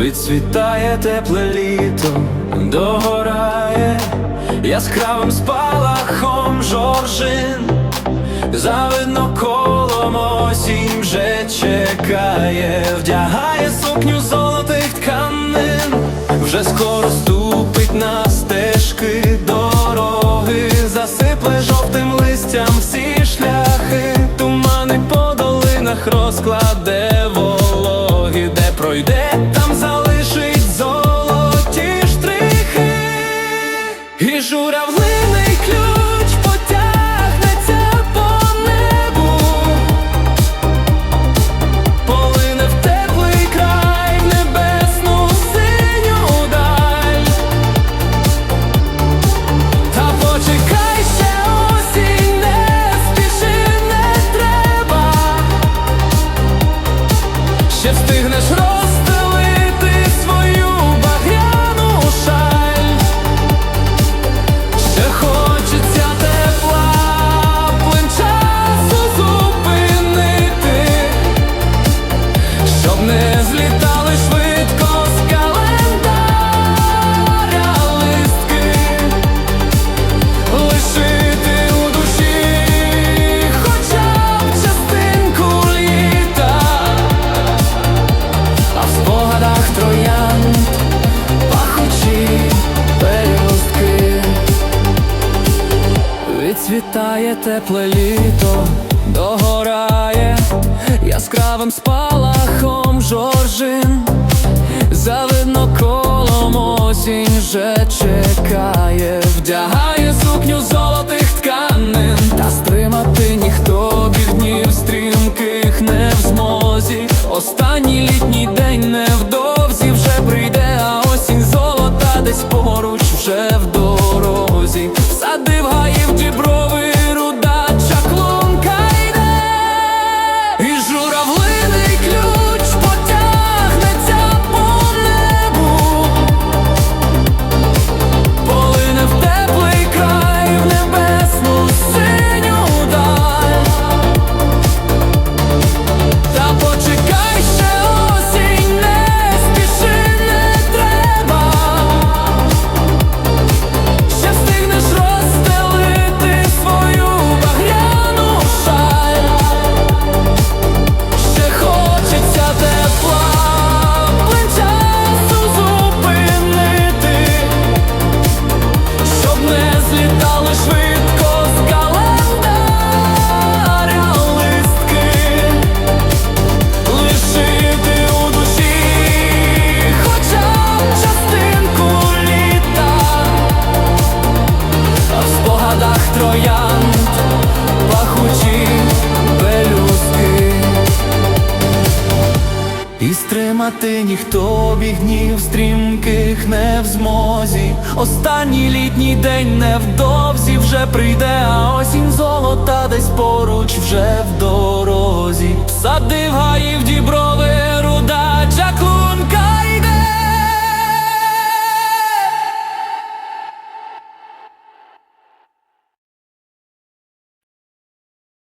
Відцвітає тепле літо, догорає яскравим спалахом жоржин, завидно колом осінь вже чекає, вдягає сукню золотих тканин, вже скоро ступить на стежки дороги, не злітали швидко з календаря листки. Лишити у душі хоча частинку літа, а в спогадах троянд пахучі пелюстки. Відцвітає тепле літо, догорає яскравим спалахом жоржин. Завидно колом осінь вже чекає, вдягає сукню золотих тканин, та стримати ніхто біг днів стрімких не в змозі. Останній літній день невдовзі вже прийде, а осінь золота десь поруч вже в дорозі. Сади стримати ніхто бігнів стрімких не в змозі. Останній літній день невдовзі вже прийде, а осінь золота десь поруч вже в дорозі. Садив в гаї в